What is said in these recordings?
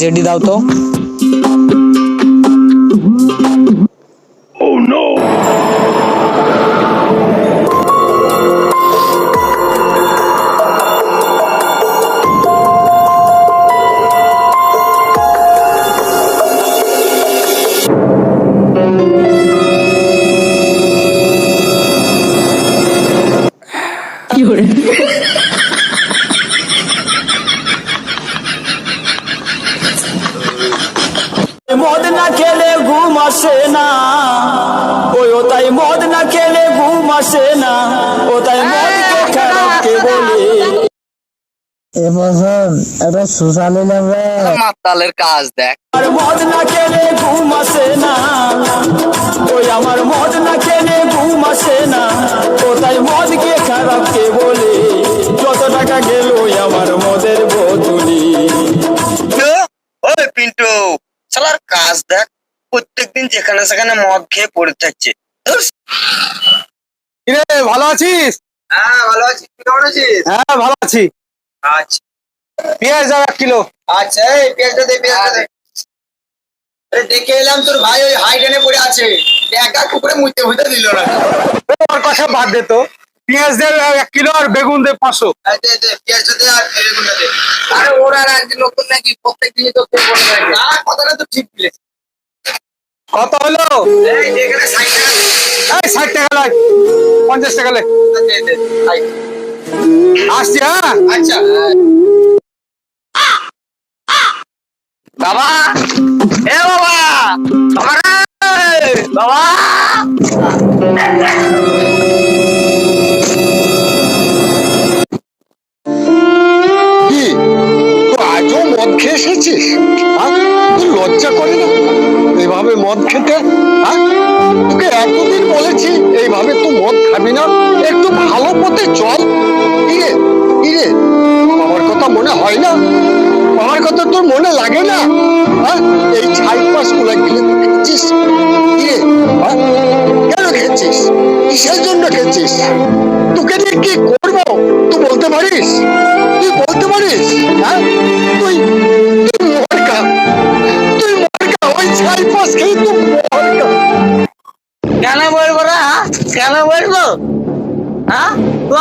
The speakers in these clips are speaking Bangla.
জেডি দাও তো। মদ না খেলে ঘুম আসে না। ওই ও তাই মদ না খেলে ঘুম আসে না। ও তাই মদকে খারাপকে বলে? এবছর মাতালের কাজ দেখ। আমার মদ না খেলে ঘুম আসে না। ওই আমার মদ না খেলে কাজ দেখ প্রত্যেকদিন যেখানে সেখানে মদ খেয়ে পড়ে থাকছে। কিরে ভালো আছিস? হ্যাঁ ভালো আছি। কেমন আছিস? হ্যাঁ ভালো আছি। আচ্ছা। পেঁয়াজ দাও এক কিলো। আচ্ছা এই পেঁয়াজটা দে পেঁয়াজটা দে। দেখে এলাম তোর ভাই ওই হাইডেনে পড়ে আছে। একা কুকুরে মুইতে হইতে দিল না। ওর কথা বাদ দে তো। পেঁয়াজ দে এক কিলো আর বেগুন দে পাঁচশো। দে দে পেঁয়াজটা দে আর বেগুনটা দে। আরে ওরা আর আজকে নতুন নাকি প্রত্যেক দিনই তো খেয়ে পড়ে থাকে। না কথাটা তো ঠিক কত হলো? এই ষাট টাকা লাগ পঞ্চাশ টাকা লাগ আসছি হ্যাঁ? আচ্ছা। বাবা এ বাবা বাবা বাবা। পথে চল কিরে কিরে আমার কথা মনে হয় না? আমার কথা তোর মনে লাগে না? হ্যাঁ?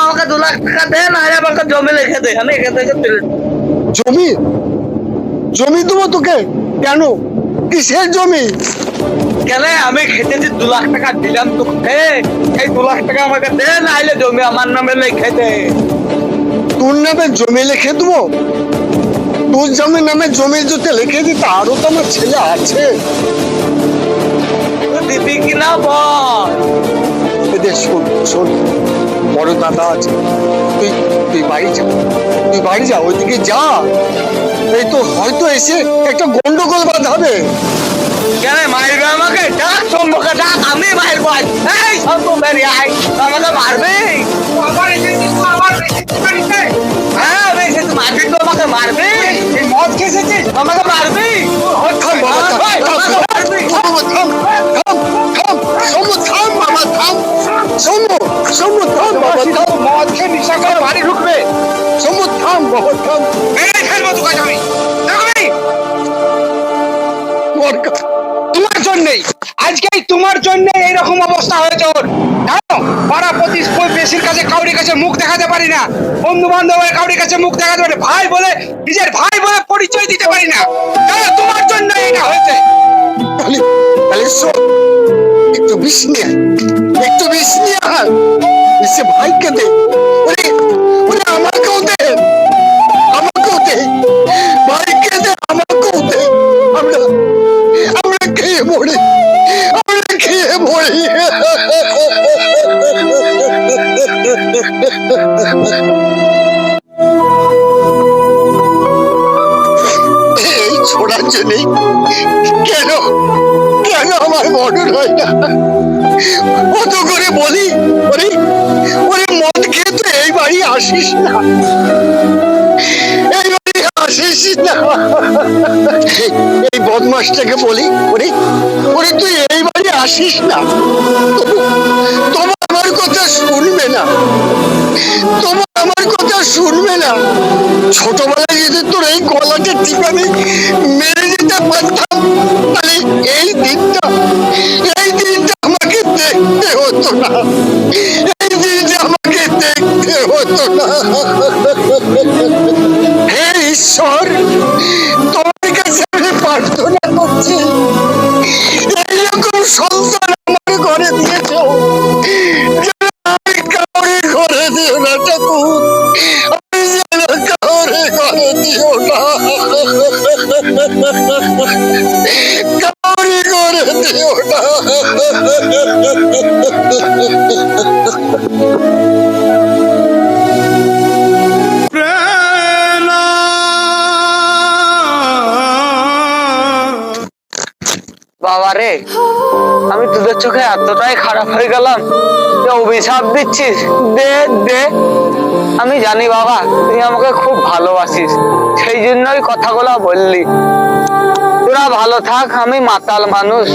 আমাকে দু লাখ টাকা দে না আমাকে জমি লিখে দে। আমি এখান থেকে জমি? জমি দেবো তোকে? কেন? কিসের জমি? কেন? আমি খেতেছি দু লাখ টাকা দিলাম তোকে। এই দু লাখ টাকা আমাকে দে না হলে জমি আমার নামে লিখে দে। তোর নামে জমি লিখে দেবো? তোর জমি নামে জমি যদি লিখে দিতে আরও তো আমার ছেলে আছে। দিবি কিনা বল? এদের শোন শোন বড় দাদা আছে। তুই তুই বাড়ি যা। তুই বাড়ি যা ওইদিকে যা। এই তো হয়তো এসে একটা গন্ডগোল বাঁধাবে। কেন মারবে আমাকে? ডাক সম্পর্কে ডাক আমি মারবো আজ। এই সম্পর্ক বেরিয়ে আয়। আমাকে মারবে? আবার এসেছিস তো আবার? হ্যাঁ আমি এসেছি। মারবি তো আমাকে মারবি? মদ খেয়েছিস? আমাকে মারবি? থাম বাবা তোমার জন্য এইরকম অবস্থা হয়েছে ওর। পাড়া কাছে, কাউরির কাছে মুখ দেখাতে পারি না। বন্ধু কাউরির কাছে মুখ দেখাতে পারি ভাই বলে, নিজের ভাই বলে পরিচয় দিতে পারি না। তোমার জন্য এটা হয়েছে। একটু বিষ নিয়ে একটু বিষ নিয়ে ভাইকে দে। জন্যই কেন? কেন আমার হয় না? করে বলি? ওরে ওরে মদ এই বাড়ি আসিস না। এই বাড়ি আসিস না। এই বদমাসটাকে বলি, ওরে ওরে তুই এই বাড়ি আসিস না। আমার কথা শুনবে না। কথা শুনবে না। ছোটবেলায় যদি তোর এই গলাকে টিপানি মেরে দিতে পারতাম, তাহলে এই দিনটা এই দিনটা আমাকে দেখতে হতো না। এই দিনটা আমাকে দেখতে হতো না। হে ঈশ্বর দিও না বাবা রে, আমি তোদের চোখে এতটাই খারাপ হয়ে গেলাম অভিশাপ দিচ্ছিস। দে দে। আমি জানি বাবা তুই আমাকে খুব ভালোবাসিস। সেই জন্যই কথাগুলো বললি। তোরা ভালো থাক আমি মাতাল মানুষ।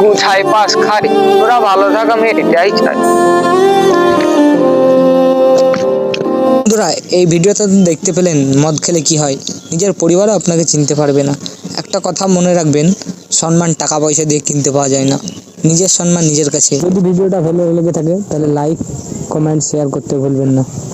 গুছাই পাস খাই। তোরা ভালো থাক আমি এটাই চাই। বন্ধুরা এই ভিডিওতে তো দেখতে পেলেন মদ খেলে কি হয়। নিজের পরিবারও আপনাকে চিনতে পারবে না। একটা কথা মনে রাখবেন সম্মান টাকা পয়সা দিয়ে কিনতে পাওয়া যায় না। নিজের সম্মান নিজের কাছে। যদি ভিডিওটা ভালো লেগে থাকে তাহলে লাইক কমেন্ট শেয়ার করতে ভুলবেন না।